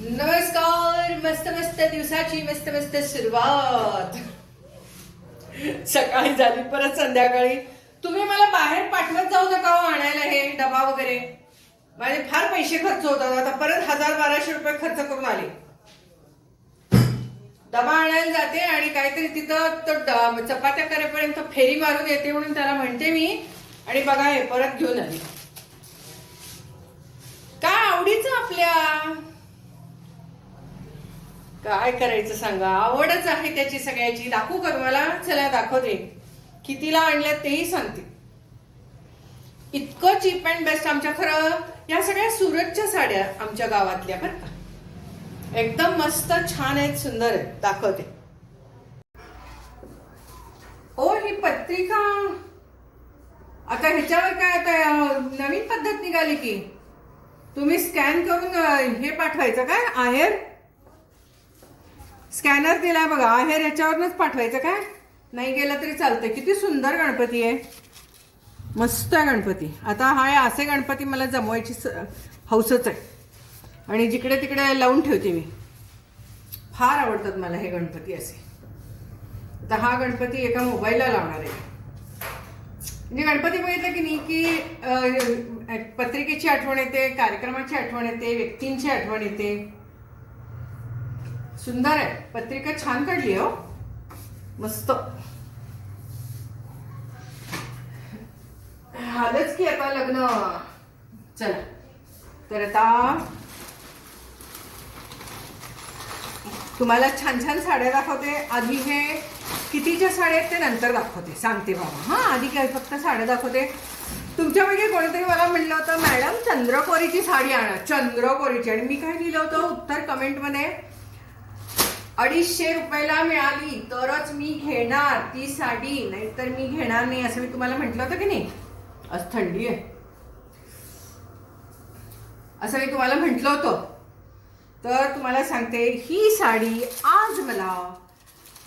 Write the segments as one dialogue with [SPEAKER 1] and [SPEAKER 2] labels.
[SPEAKER 1] नमस्कार मस्त मस्त दिवसाची मस्त मस्त सुरुवात. सकाळी झाली परत संध्याकाळी. तुम्ही मला बाहेर पाठवत जाऊ नका हो आणायला हे डबा वगैरे. माझे फार पैसे खर्च होतात आता परत हजार बाराशे रुपये खर्च करून आले. डबा आणायला जाते आणि काहीतरी तिथं तो चपात्या करेपर्यंत फेरी मारून येते म्हणून त्याला म्हणते मी. आणि बघा हे परत घेऊन आली. काय आवडीचं आपल्या? काय करायचं सांगा? आवडच आहे त्याची सगळ्याची. दाखवू का तुम्हाला? चला दाखवते. कितीला आणल्या तेही सांगते. इतकं चीप अँड बेस्ट आमच्या खरं या सगळ्या सुरतच्या साड्या आमच्या गावातल्या बरं का. एकदम मस्त छान आहेत सुंदर आहेत. दाखवते. ओ ही पत्रिका. आता ह्याच्यावर काय आता नवीन पद्धत निघाली की. तुम्ही स्कॅन करून हे पाठवायचं काय? आहेर स्कॅनर दिलाय बघा. आहेर ह्याच्यावरच पाठवायचं काय? नाही गेलं तरी चालतंय. किती सुंदर गणपती आहे. मस्त आहे गणपती. आता हा असे गणपती मला जमवायची स- हौसच आहे. आणि जिकडे तिकडे लावून ठेवते मी. फार आवडतात मला हे गणपती असे. आता हा गणपती एका मोबाईलला लावणार आहे. म्हणजे गणपती बघितलं की नाही की पत्रिकेची आठवण येते कार्यक्रमाची आठवण येते व्यक्तींची आठवण येते. सुंदर आहे. पत्रिका छान काढली हो. मस्त. आलंच की आता लग्न. चला. तर आता तुम्हाला छान छान साड्या दाखवते. आधी हे कितीच्या साड्या आहेत ते नंतर दाखवते. सांगते बाबा. हा आधी काय फक्त साड्या दाखवते. तुमच्यापैकी कोणीतरी मला म्हणलं होतं मॅडम चंद्रकोरीची साडी आणा. चंद्रकोरीची. आणि मी काय लिहिलं होतं? उत्तर कमेंटमध्ये. अडीचशे रुपयाला मिळाली तरच मी घेणार ती साडी. नाहीतर मी घेणार नाही असं मी तुम्हाला म्हटलं होतं की नाही? आज थंडी आहे. असं मी तुम्हाला म्हटलं होतं. तर तुम्हाला सांगते ही साडी आज मला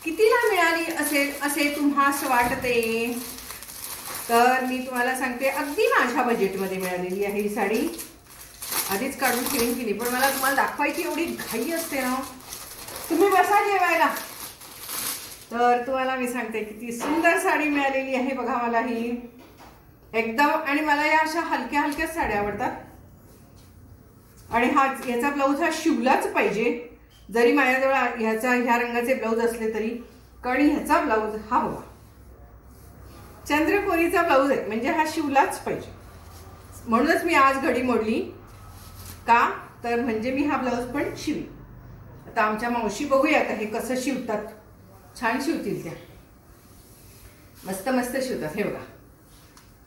[SPEAKER 1] कितीला मिळाली असेल असे तुम्हास वाटते? तर मी तुम्हाला सांगते अगदी माझ्या बजेटमध्ये मिळालेली आहे ही साडी. आधीच काढून ठेवीन की नाही पण मला तुम्हाला दाखवायची एवढी घाई असते ना. तुम्ही बसा जेवायला. तर तुम्हाला मी सांगते किती सुंदर साडी मिळालेली आहे बघा मला ही. एकदम आणि मला या अशा हलक्या हलक्याच साड्या आवडतात. आणि हा याचा ब्लाऊज हा शिवलाच पाहिजे. जरी माझ्याजवळ ह्याचा ह्या रंगाचे ब्लाऊज असले तरी कारण ह्याचा ब्लाऊज हा हवा चंद्रकोरीचा ब्लाऊज आहे म्हणजे हा शिवलाच पाहिजे. म्हणूनच मी आज घडी मोडली. का? तर म्हणजे मी हा ब्लाऊज पण शिवी आता आमच्या मावशी बघूया आता हे कसं शिवतात. छान शिवतील त्या. मस्त मस्त शिवतात. हे बघा.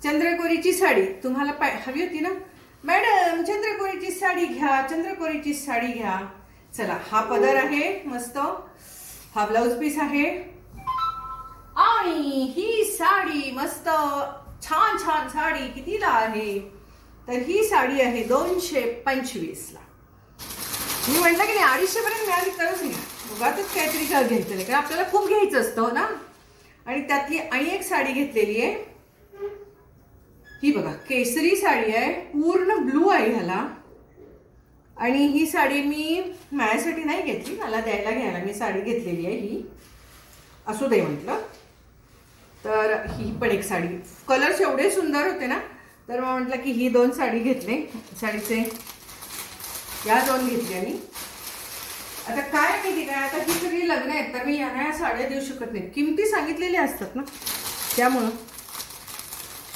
[SPEAKER 1] चंद्रकोरीची साडी. तुम्हाला पाय हवी होती ना? मॅडम चंद्रकोरीची साडी घ्या. चंद्रकोरीची साडी घ्या. चला हा पदर आहे. मस्त. हा ब्लाऊज पीस आहे. आणि ही साडी मस्त. छान छान साडी. कितीला आहे? तर ही साडी आहे दोनशे पंचवीसला. मी म्हटलं की नाही अडीचशे पर्यंत मिळाली तरच नाही. उगातच काहीतरी का घ्यायचं नाही कारण आपल्याला खूप घ्यायचं असतं ना? आणि त्यातली आणि एक साडी घेतलेली आहे. ही बघा केसरी साडी आहे पूर्ण ब्लू आहे ह्याला. आणि ही साडी मी माझ्यासाठी नाही घेतली मला द्यायला घ्यायला मी साडी घेतलेली आहे ही. असू दे म्हटलं. तर ही पण एक साडी. कलर्स एवढे सुंदर होते ना तर मग म्हटलं की ही दोन साडी घेतले. साडीचे या दोन घेतल्या मी. आता काय माहिती काय? आता ही सगळी लग्न आहेत तर मी यांना या साड्या देऊ शकत नाही. किमती सांगितलेल्या असतात ना त्यामुळं.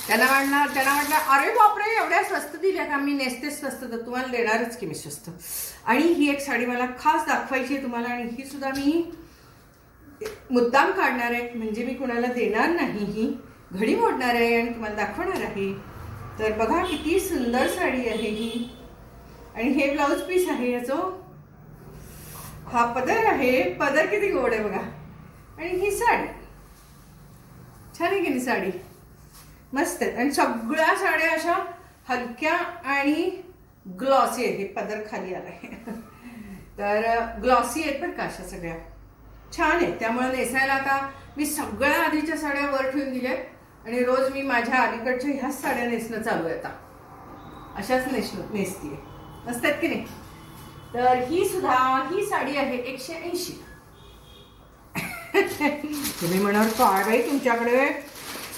[SPEAKER 1] त्यांना वाटलं त्यांना वाटलं अरे बापरे एवढ्या स्वस्त दिल्या का मी नेसतेच स्वस्त तर तुम्हाला देणारच की मी स्वस्त. आणि ही एक साडी मला खास दाखवायची आहे तुम्हाला आणि ही सुद्धा मी मुद्दाम काढणार आहे. म्हणजे मी कुणाला देणार नाही ही. घडी मोडणार आहे आणि तुम्हाला दाखवणार आहे. तर बघा किती सुंदर साडी आहे ही. आणि हे ब्लाऊज पीस आहे याचं. हा पदर आहे. पदर किती गोड आहे बघा. आणि ही साडी. छान आहे की नाही साडी? मस्त आहेत आणि सगळ्या साड्या अशा हलक्या आणि ग्लॉसी आहेत. हे पदर खाली आलाय. तर ग्लॉसी आहेत पण का अशा सगळ्या. छान आहेत त्यामुळे नेसायला आता मी सगळ्या आधीच्या साड्या वर ठेवून दिल्या आणि रोज मी माझ्या अलीकडच्या ह्याच साड्या नेसणं चालू आहे आता. अशाच नेस नेसतीये. मस्त आहेत की नाही? तर ही सुद्धा ही साडी आहे एकशे ऐंशी. तुम्ही म्हणाल काय बाई तुमच्याकडे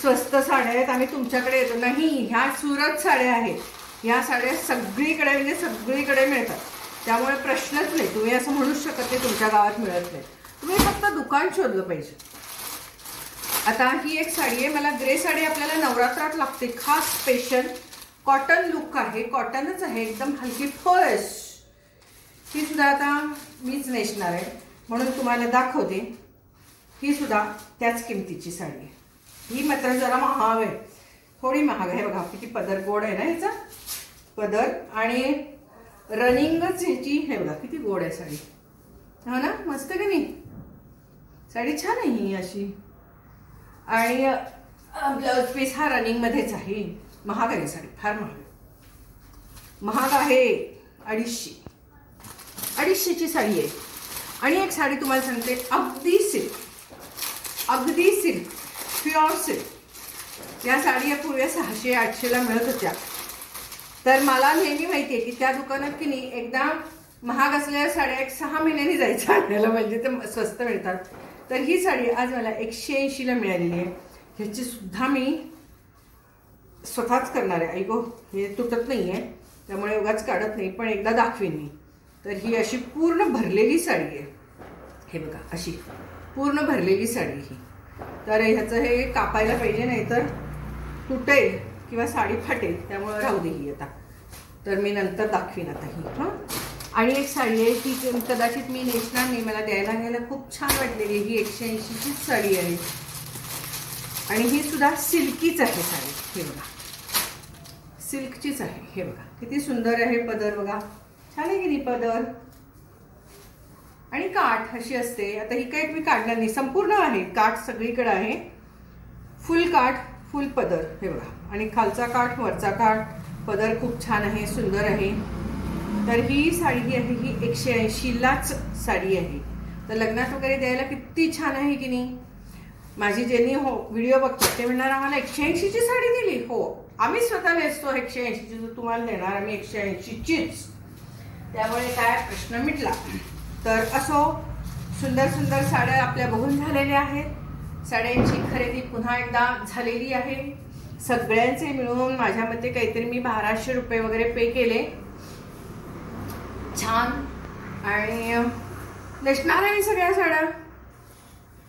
[SPEAKER 1] स्वस्त साड्या आहेत आम्ही तुमच्याकडे येतो. नाही ह्या सुरत साड्या आहेत. ह्या साड्या सगळीकडे म्हणजे सगळीकडे मिळतात. त्यामुळे प्रश्नच नाही. तुम्ही असं म्हणूच शकत नाही तुमच्या गावात मिळत नाही. तुम्ही फक्त दुकान शोधलं पाहिजे. आता ही एक साडी आहे. मला ग्रे साडी आपल्याला नवरात्रात लागते. खास स्पेशल कॉटन लुक आहे. कॉटनच आहे. एकदम हलकी फर्श ही सुद्धा आता मीच नेसणार आहे. म्हणून तुम्हाला दाखवते. ही सुद्धा त्याच किमतीची साडी आहे. ही मात्र जरा महाग आहे. थोडी महाग आहे. बघा किती पदर गोड आहे ना ह्याचा पदर आणि रनिंगच ह्याची हे बघा किती गोड आहे साडी. हो ना? मस्त की नाही? साडी छान आहे ही अशी. आणि ब्लाऊज पीस हा रनिंगमध्येच आहे. महाग आहे साडी फार महाग आहे. महाग आहे अडीचशे. अडीचशेची साडी आहे. आणि एक साडी तुम्हाला सांगते अगदी सिल्क. अगदी सिल्क. Pure silk. या साडी या पूर्वी सहाशे आठशेला मिळत होत्या. तर मला नेहमी माहिती आहे की त्या दुकानात की नाही एकदा महाग असलेल्या साड्या एक सहा महिन्यांनी जायचं आणायला म्हणजे ते स्वस्त मिळतात. तर ही साडी आज मला एकशे ऐंशीला मिळालेली आहे. ह्याची सुद्धा मी स्वतःच करणार. आहे ऐको हे तुटत नाही आहे त्यामुळे उगाच काढत नाही पण एकदा दाखवीन मी. तर ही अशी पूर्ण भरलेली साडी आहे. हे बघा अशी. पूर्ण भरलेली साडी ही. तर ह्याचं हे कापायला पाहिजे नाही तर तुटेल किंवा साडी फाटेल त्यामुळे राहू दे ही आता. तर मी नंतर दाखवीन आता ही हां? आणि एक साडी आहे ती कदाचित मी नेसणार नाही मला द्यायला घ्यायला खूप छान वाटलेली ही एकशे ऐंशीचीच साडी आहे. आणि ही सुद्धा सिल्कीच आहे साडी. हे बघा. सिल्कचीच आहे. हे बघा किती सुंदर आहे पदर बघा. छान आहे की नाही पदर. आणि काठ अशी असते. आता ही काही मी काढणार नाही. संपूर्ण आहे. काठ सगळीकडे आहे. फुल काठ फुल पदर. हे बघा. आणि खालचा काठ वरचा काठ. पदर खूप छान आहे सुंदर आहे. तर ही साडी जी आहे ही एकशे ऐंशीलाच साडी आहे. तर लग्नात वगैरे द्यायला किती छान आहे की नाही? माझी ज्यांनी हो व्हिडिओ बघतात ते म्हणणार आम्हाला एकशे ऐंशीची साडी दिली. हो आम्ही स्वतः नेसतो एकशे ऐंशीची तर तुम्हाला देणार आम्ही एकशे ऐंशीचीच त्यामुळे काय प्रश्न मिटला. तर असो सुंदर सुंदर साड्या आपल्या बघून झालेल्या आहेत. साड्यांची खरेदी पुन्हा एकदा झालेली आहे. सगळ्यांचे मिळून माझ्या मते काहीतरी मी बाराशे रुपये वगैरे पे केले. छान. आणि नेसणार आहे सगळ्या साड्या.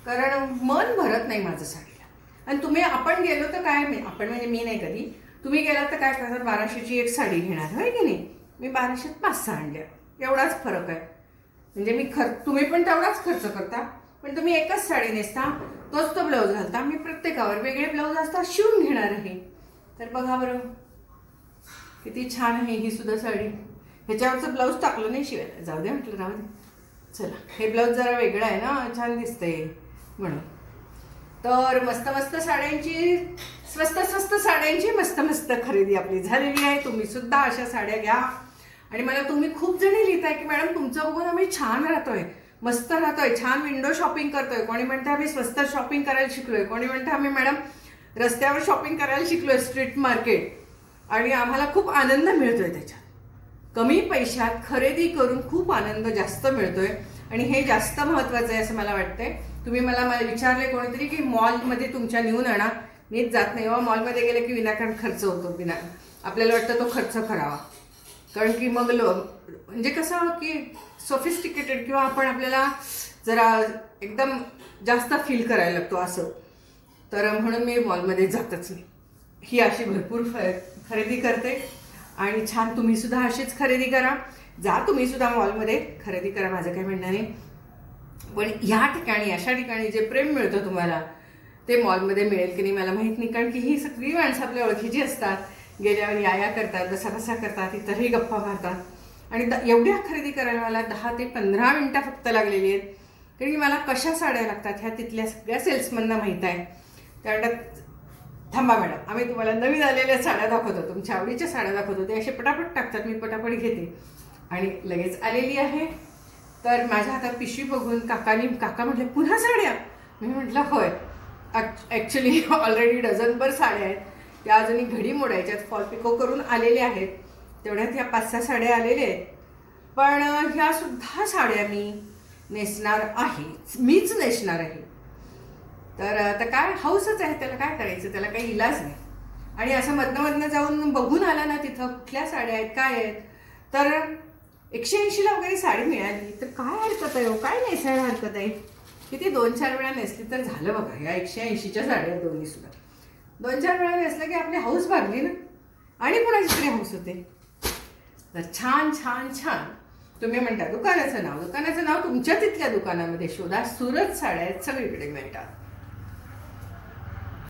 [SPEAKER 1] कारण मन भरत नाही माझं साडीला आणि तुम्ही आपण गेलो तर काय आपण म्हणजे मी नाही कधी. तुम्ही गेलात तर काय करणार बाराशेची एक साडी घेणार होय की नाही? मी बाराशेत पाच सहा आणल्या. एवढाच फरक आहे. म्हणजे मी खर तुम्ही पण तेवढाच खर्च करता. पण तुम्ही एकच साडी नेसता तोच तो ब्लाऊज घालता. मी प्रत्येकावर वेगळे ब्लाऊज असता शिवून घेणार आहे. तर बघा बरं. किती छान आहे ही सुद्धा साडी. ह्याच्यावरचं ब्लाऊज टाकलं नाही शिवायला जाऊ दे म्हटलं राहू दे. चला. हे ब्लाऊज जरा वेगळं आहे ना? छान दिसतंय. म्हणून. तर मस्त मस्त साड्यांची स्वस्त स्वस्त साड्यांची मस्त मस्त खरेदी आपली झालेली आहे. तुम्ही सुद्धा अशा साड्या घ्या. आणि मला तुम्ही खूप जणी लिहिताय की मॅडम तुमचं बघून आम्ही छान राहतोय. मस्त राहतोय. छान विंडो शॉपिंग करतोय. कोणी म्हणतं आम्ही स्वस्त शॉपिंग करायला शिकलोय. कोणी म्हणतं आम्ही मॅडम रस्त्यावर शॉपिंग करायला शिकलोय स्ट्रीट मार्केट. आणि आम्हाला खूप आनंद मिळतोय त्याच्यात. कमी पैशात खरेदी करून खूप आनंद जास्त मिळतोय. आणि हे जास्त महत्वाचं आहे असं मला वाटतंय. तुम्ही मला मला विचारले कोणीतरी की मॉलमध्ये तुमच्या नेऊन आणा. मीच जात नाही. बाबा मॉलमध्ये गेले की विनाकारण खर्च होतो विना आपल्याला वाटतं तो खर्च करावा. कारण की मग लो म्हणजे कसं की सोफिस्टिकेटेड किंवा आपण आपल्याला जरा एकदम जास्त फील करायला लागतो असं. तर म्हणून मी मॉलमध्ये जातच नाही. ही अशी भरपूर फ खरेदी करते. आणि छान तुम्हीसुद्धा अशीच खरेदी करा. जा तुम्हीसुद्धा मॉलमध्ये. खरेदी करा. माझं काही म्हणणं नाही. पण ह्या ठिकाणी अशा ठिकाणी जे प्रेम मिळतं तुम्हाला ते मॉलमध्ये मिळेल की नाही मला माहीत नाही. कारण की ही सगळी माणसं आपल्या ओळखीची असतात गेल्यावर या या करतात बसा बसा करतात इतरही गप्पा मारतात. आणि द एवढ्या खरेदी करायला मला दहा ते पंधरा मिनटं फक्त लागलेली आहेत. कारण की मला कशा साड्या लागतात ह्या तिथल्या सगळ्या सेल्समनना माहीत आहे. त्या थांबा मॅडम आम्ही तुम्हाला नवीन आलेल्या साड्या दाखवतो. तुमच्या आवडीच्या साड्या दाखवतो. ते असे पटापट टाकतात मी पटापट घेते. आणि लगेच आलेली आहे. तर माझ्या हातात पिशवी बघून काकानी काका म्हटले पुन्हा साड्या? मी म्हटलं होय. ॲक्च्युली ऑलरेडी डझनभर साड्या आहेत. त्या अजूनही घडी मोडायच्यात फॉल पिको करून आलेले आहेत. तेवढ्यात ह्या पाच सहा साड्या आलेल्या आहेत. पण ह्या सुद्धा साड्या मी नेसणार आहे. मीच नेसणार आहे. तर आता काय? हाऊसच आहे. त्याला काय करायचं? त्याला काही इलाज नाही. आणि असं मधनं मधनं जाऊन बघून आला ना तिथं कुठल्या साड्या आहेत काय आहेत. तर एकशे ऐंशीला वगैरे साडी मिळाली. तर काय हरकत आहे हो? काय नेसायला हरकत आहे? किती दोन चार वेळा नेसली तर झालं बघा. या एकशे ऐंशीच्या साड्या आहेत दोन्ही सुद्धा. दोन चार वेळा नेसलं की आपली हाऊस भागली ना? आणि कुणाची तरी हाऊस होते? तर छान छान छान. तुम्ही म्हणता दुकानाचं नाव. दुकानाचं नाव तुमच्या तिथल्या दुकानामध्ये शोधा. सुरत साड्या आहेत सगळीकडे मिळतात.